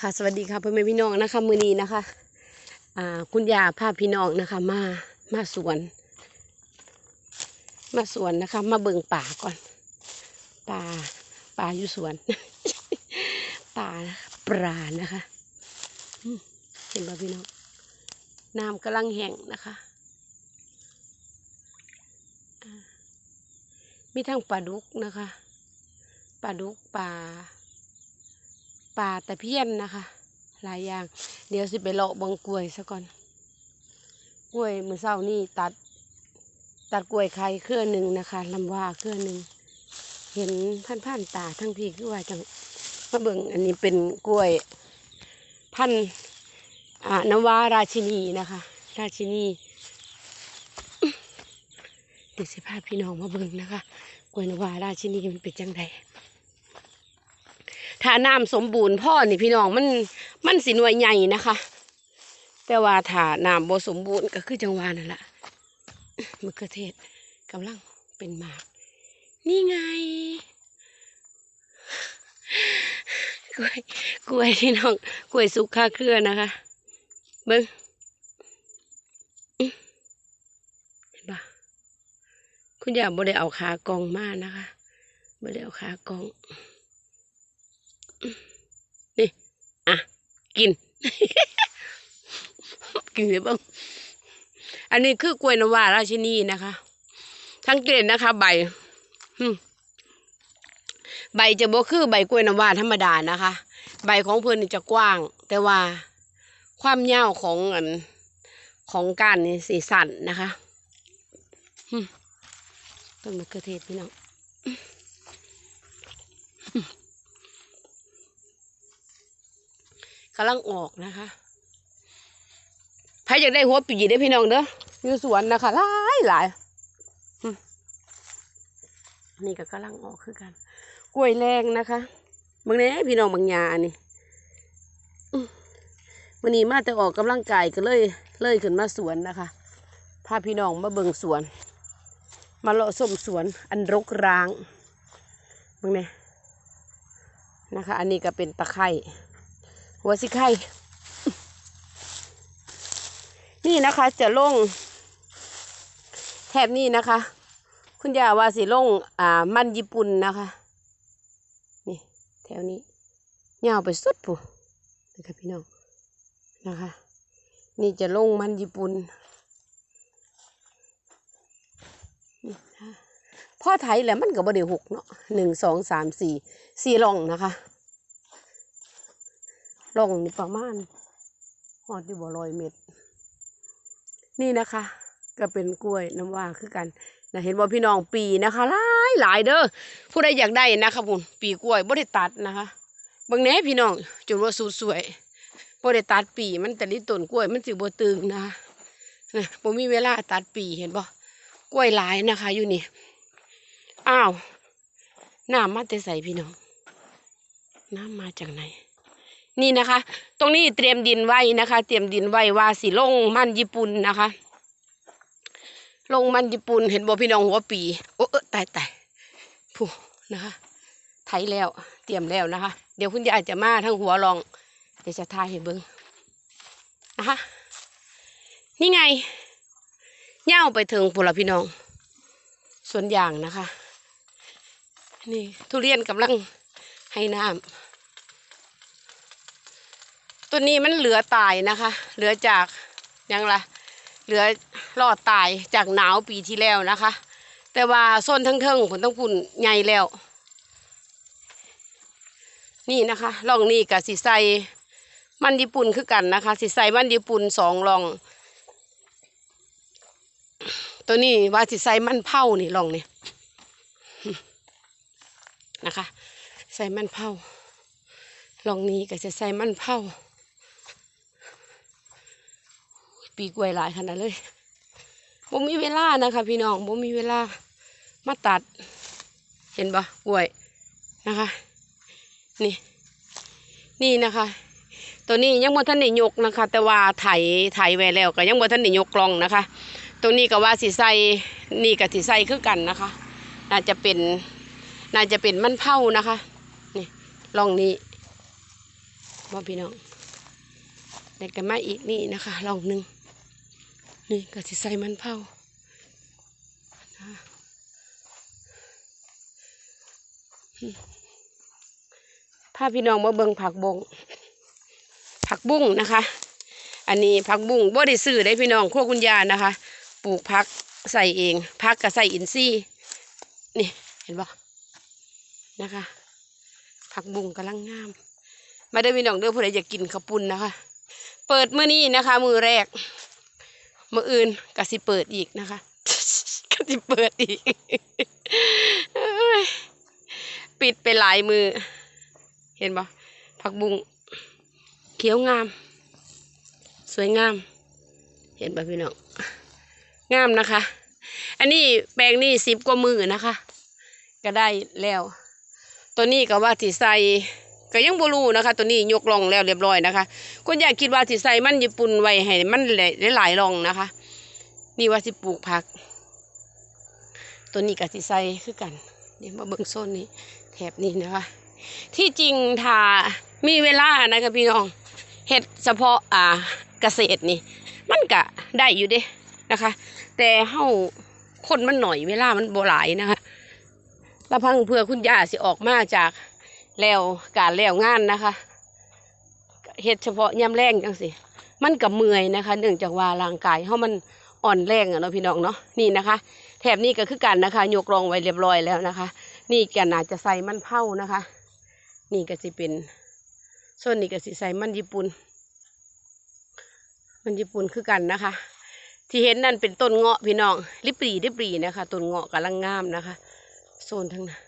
ค่ะสวัสดีค่ะพ่อแม่พี่น้องนะคะมือนีนะคะ อ่า คุณยาพาพี่น้องนะคะ มามาสวน มาสวนนะคะ มาเบิ่งป่าก่อน ป่าป่าอยู่สวน ป่าปลานะคะเห็นป่ะพี่น้องน้ำกำลังแห้งนะคะมีทั้งปลาดุกนะคะปลาดุกปลา ปลาตะเพียนนะคะ หลายอย่าง เดี๋ยวสิไปเลาะบังกล้วยซะก่อน กล้วยมือเศร้านี่ตัด ตัดกล้วยไข่เครื่อหนึ่งนะคะลำว่าเครื่อหนึ่งเห็นพันพันๆตาทั้งพี่คือว่าจังมาเบิ่งอันนี้เป็นกล้วย พันธุ์อ่านวาราชินีนะคะ ราชินีเดี๋ยวสิพาพี่น้องมาเบิ่งนะคะกล้วยนวาราชินีมันเป็นจังได ถ้าน้ำสมบูรณ์พ่อนี่พี่น้องมันมันสิหน่วยใหญ่นะคะ แต่ว่าถ้าน้ำบ่สมบูรณ์ก็คือจังหวานั่นแหละมะเขือเทศกำลังเป็นหมาก นี่ไง กล้วยกล้วยพี่น้องกล้วยสุกค่าเครือนะคะเบิ้งเห็นปะคุณยายบ่ได้เอาขากองมานะคะบ่ได้เอาขากอง นี่ อะ กิน กินเลยบ้างอันนี้คือกล้วยนวาราชินีนะคะสังเกตนะคะ ใบใบจะบ่คือใบกล้วยนวาธรรมดานะคะ ใบของเพื่อนจะกว้าง แต่ว่าความยาวของอันของกานนี่สีสันนะคะต้นมะเขือเทศพี่น้อง กำลังออกนะคะใครอยากได้หัวปีได้อพี่น้องเด้ออยู่สวนนะคะหลายหลายอืมนี่ก็กำลังออกคือกัน กล้วยแรงนะคะบางแนี้พี่น้องบางยานี่อืมวันนี้มาแต่ออกกำลังกายก็เลยเลยขึ้นมาสวนนะคะพาพี่น้องมาเบิ่งสวน มาเลาะส้มสวนอันรกร้างบางเนี้นะคะ อันนี้ก็เป็นตะไคร่ หัวสิไข่ นี่นะคะจะลงแถบนี้นะคะ คุณยาว่าสิลงอ่า มันญี่ปุ่นนะคะ นี่ แถวนี้ยาวไปสุดผู้นะคะพี่น้องนะคะ นี่จะลงมันญี่ปุ่นพ่อไทยแหล้วมันก็บ่ได้หกเนาะหนึ่งสองสามสี่สี่ร่องนะคะ ล่องนี่ประมาณหอดอยู่บ่ร้อยเม็ด นี่นะคะ ก็เป็นกล้วยน้ำว่าคือกันนะเห็นบ่พี่น้องปีนะคะหลายหลายเด้อผู้ใดอยากได้นะคะคุณปีกล้วยบ่ได้ตัดนะคะบางแหน่พี่น้องจนว่าสูสวยบ่ได้ตัดปีมันแต่ลิต้นกล้วยมันสิบ่ตึงนะคะนะบ่มีเวลาตัดปีเห็นบ่กล้วยหลายนะคะ อยู่นี่อ้าวน้ำมาแต่ใส่พี่น้องน้ำมาจากไหน นี่นะคะ ตรงนี้เตรียมดินไว้นะคะ เตรียมดินไว้ว่าสิลงมันญี่ปุ่นนะคะ ลงมันญี่ปุ่นเห็นบ่พี่น้องหัวปี โอ้เออตายตายผู้นะคะไถแล้ว เตรียมแล้วนะคะ เดี๋ยวคุณยายจะมาทั้งหัวลอง เดี๋ยวจะทายให้เบิ้งนะคะ นี่ไงเง่าไปถึงพวกเราพี่น้อง ส่วนอย่างนะคะ นี่ทุเรียนกำลังให้น้ำ ตัวนี้มันเหลือตายนะคะ เหลือจากยังละเหลือรอดตายจากหนาวปีที่แล้วนะคะ แต่ว่าส้นทั้งเทิงผลต้องปุ่นใหญ่แล้ว นี่นะคะล่องนี่กับสีใสมันญี่ปุ่นคือกันนะคะสีใสมันญี่ปุ่นสองล่อง ตัวนี้ว่าสีใสมันเผานี่ล่องนี่นะคะ ใส่มันเผาลองนี้ก็จะใส่มันเผา ปีกล้วยหลายขนาดเลยบ่มีเวลานะคะ พี่น้องบ่มีเวลามาตัด เห็นปะกล้วยนะคะ นี่ นี่นะคะ ตัวนี้ยังบ่ทันได้ยกนะคะ แต่ว่าไถไถไว้แล้วก็ยังบ่ทันได้ยกกล่องนะคะ ตรงนี้ก็ว่าสิใสนี่ก็สิใสคือกันนะคะ น่าจะเป็นน่าจะเป็นมันเผานะคะนี่ลองนี้ว่พี่น้องเด็กกันมาอีกนี่นะคะลองหนึ่ง นี่ก็สิใส่มันเผานะอืมพาพี่น้องมาเบิ่งผักบงผักบุ้งนะคะ อันนี้ผักบุ้งบ่ได้ซื้อได้พี่น้องครัวคุณยานะคะ ปลูกผักใส่เองผักก็ใส่อินทรีย์นี่เห็นบ่นะคะ ผักบุ้งกำลังงาม มาเด้พี่น้องเด้อผู้ใดอยากกินข้าวปุ้นนะคะ เปิดมื้อนี้นะคะ มือแรก มืออื่นก็สิเปิดอีกนะคะก็สิเปิดอีก ปิดไปหลายมือ เห็นบ่ผักบุ้งเขียวงาม สวยงาม เห็นบ่พี่น้องงามนะคะ อันนี้แปลงนี่สิบกว่ามือนะคะ ก็ได้แล้ว ตัวนี้ก็ว่าสิใส่ ก็ยังบ่รู้นะคะ ตัวนี้ยกลองแล้วเรียบร้อยนะคะคุณยากคิดว่าสิใส่มันญี่ปุ่นไว้ให้มันหลายๆรองนะคะ นี่ว่าสิปลูกผัก ตัวนี้ก็สิใส่คือกันเดี๋ยวมาเบิ่งโซนนี้แถบนี้นะคะ ที่จริงถ้ามีเวลานะคะพี่น้องเฮ็ดเฉพาะอ่าเกษตรนี่ มันก็ได้อยู่เด้นะคะ แต่เฮาคนมันหน่อยเวลามันบ่หลายนะคะละพังเพื่อคุณย่าสิออกมาจาก แล้วการแล้วงานนะคะเฮ็ดเฉพาะยามแรงจังสิมันกับเมื่อยนะคะ เนื่องจากว่าร่างกายเฮามันอ่อนแรงอะเนาะพี่น้องเนาะนี่นะคะ แถบนี้ก็คือกันนะคะ ยกรองไว้เรียบร้อยแล้วนะคะ นี่แกน่าจะใส่มันเผานะคะ นี่ก็สิเป็นส่วนนี้ก็สิใส่มันญี่ปุ่น มันญี่ปุ่นคือกันนะคะ ที่เห็นนั่นเป็นต้นเงาะพี่น้องริบรีริบรีนะคะต้นเงาะกำลังงามนะคะ โซนทั้งนั้น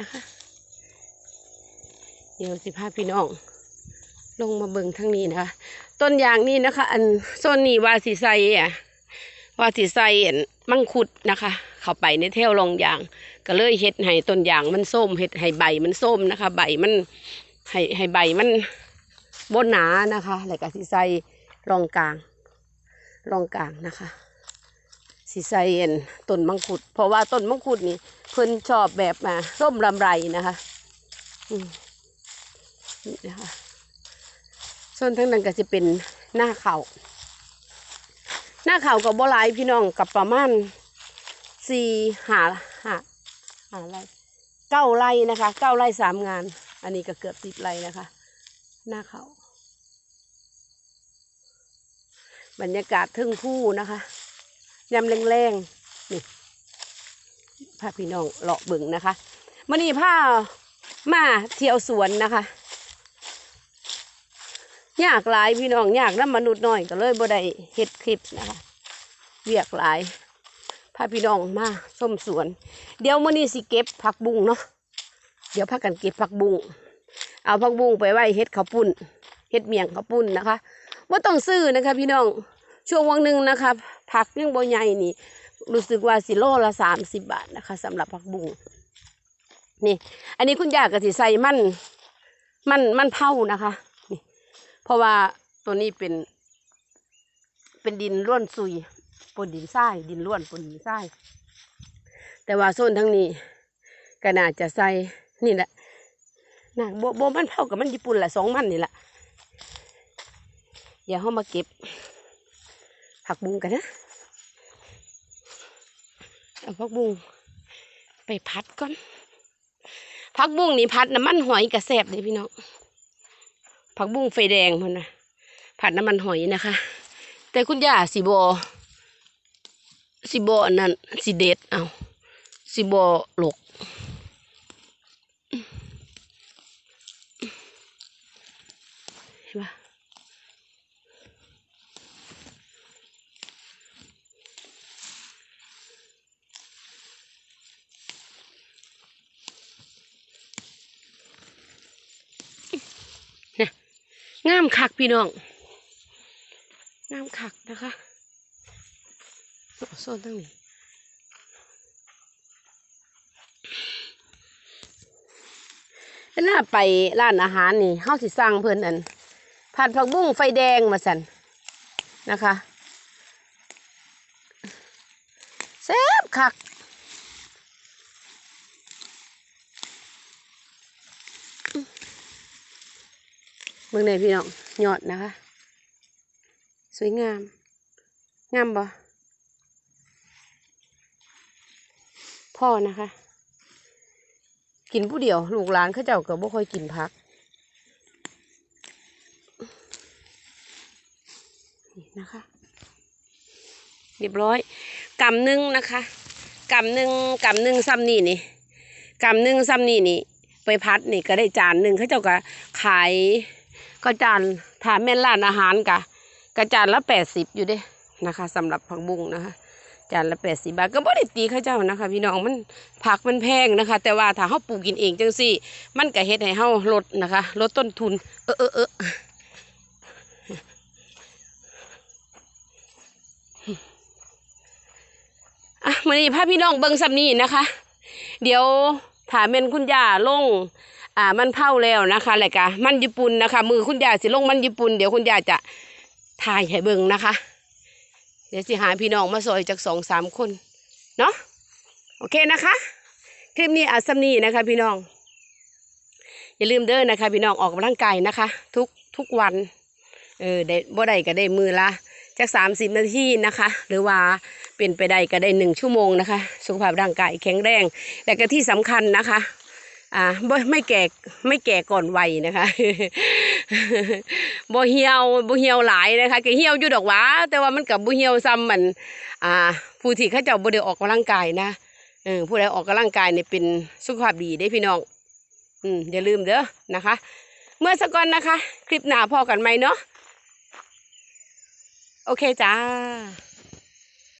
นะคะ เดี๋ยวสิพาพี่น้อง ลงมาเบิ่งทั้งนี้นะคะต้นยางนี่นะคะ อันโซนนี้วาสีไซอะวาสีไซอันมังคุดนะคะ เข้าไปในแถวรองยาง ก็เลยเฮ็ดให้ต้นยางมันส้มเฮ็ดให้ใบมันส้มนะคะ ใบมันให้ให้ใบมันบนหนานะคะแล้วก็สีไซรองกลางรองกลางนะคะสีใส่เอ็นต้นมังคุด เพราะว่าต้นมังคุดนี่เพิ่นชอบแบบมาส้มลำไรนะคะ อืม นี่นะคะส่วนทั้งนั้นก็จะเป็นหน้าเขาหน้าเขากับบัวลายพี่น้องกับประมาณสี่หาหาหาไรเก้าไร่นะคะเก้าไร่สามงาน อันนี้ก็เกือบสิบไร่นะคะ หน้าเขาบรรยากาศทึ่งผู้นะคะยำแรงๆนี่พาพี่น้องเลาะเบึงนะคะมื่อนี้พามาเที่ยวสวนนะคะ ยากหลายพี่น้องยากน้ำมนุษย์น้อยก็เลยบ่ได้เฮ็ดคลิปนะคะเวียกหลายพาพี่น้องมาส้มสวน เดี๋ยวมื่อนี้สิเก็บผักบุ้งเนาะเดี๋ยวพากันเก็บผักบุ้งเอาผักบุ้งไปไว้เฮ็ดข้าวปุ้นเฮ็ดเมียงข้าวปุ้นนะคะว่าต้องซื้อนะคะ พี่น้องช่วงวันหนึ่งนะคะผักยังบ่ใหญ่นี่ รู้สึกว่าสิโลละสามสิบบาทนะคะสำหรับผักบุ้งนี่ อันนี้คุณยากะสิใส่มันมันมันเผานะคะ เพราะว่าตัวนี้เป็น เป็นดินร่วนซุยปนดินทรายดินร่วนปนดินทรายแต่ว่าโซนทั้งนี้ก็น่าจะใส่นี่แหละนะโบโบมันเผากับมันญี่ปุ่นแหละสองมันนี่แหละเดี๋ยวเขามาเก็บผักบุ้งกันนะเอาผักบุ้งไปพัดก่อนผักบุ้งนี่พัดน้ำมันหอยกระแสบเลยพี่น้อง ผักบุ้งไฟแดงมันนะผัดน้ำมันหอยนะคะ แต่คุณย่าสีบอสีบอนั่นสีเด็ดเอาสีบอหลกเห็นปะ คักพี่น้องงามคักนะคะโซนตั้งนี้เวลาไปร้านอาหารนี่เฮาสิสั่งเพิ่นอันผัดผักบุ้งไฟแดงมาสันนะคะแซ่บคัก เมืองในพี่น้องยอดนะคะ สวยงาม งามบ่พ่อนะคะ กินผู้เดียว ลูกหลานเขาเจ้าก็บ่ค่อยกินพักนี่นะคะเรียบร้อยกำหนึ่งนะคะกำหนึ่งกำหนึ่งซ้ำนี่นี่กำหนึ่งซ้ำนี่นี่ไปพัดนี่ก็ได้จานหนึ่งเขาเจ้าก็ขาย ก็จานถามแม่นร้านอาหารกะก็จานละแปดสิบอยู่เด้นะคะสำหรับผักบุ้งนะคะจานละแปดสิบาทก็บ่ได้ตีเขาเจ้านะคะ พี่น้องมันผักมันแพงนะคะ แต่ว่าถ้าเขาปลูกกินเองจังสี่ มันก็เฮ็ดให้เฮาลดนะคะลดต้นทุน เออเออเอออะมื้อนี้พาพี่น้องเบิ่งซ้ำนี้นะคะ เดี๋ยวถามเป็นคุณย่าลง อ่ามันเผาแล้วนะคะแล้วก็มันญี่ปุ่นนะคะ มือคุณย่าสิลงมันญี่ปุ่นเดี๋ยวคุณย่าจะถ่ายให้เบิ่งนะคะ เดี๋ยวสิหาพี่น้องมาซอยจากสองสามคนเนาะโอเคนะคะ คลิปนี้อาสำนีนะคะ พี่น้อง อย่าลืมเด้อนะคะ พี่น้องออกกำลังกายนะคะ ทุกทุกวันเออได้บ่ได้ก็ได้มือละจากสามสิบนาทีนะคะ หรือว่าเป็นไปได้ก็ได้หนึ่งชั่วโมงนะคะ สุขภาพร่างกายแข็งแรง แต่ก็ที่สำคัญนะคะ อ่าบ่ไม่แก่ไม่แก่ก่อนวัยนะคะบ่เหี่ยวบ่เหี่ยวหลายนะคะก็เหี่ยวอยู่ดอกหว่าแต่ว่ามันกับบ่เหี่ยวซ้ำมันอ่าผู้ที่เขาเจ้าบ่ได้ออกกำลังกายนะเออผู้ใดออกกำลังกายเนี่ยเป็นสุขภาพดีได้พี่น้องอืมอย่าลืมเด้อนะคะ เมื่อสักก่อนนะคะ คลิปหน้าพอกันไหมเนาะโอเคจ้า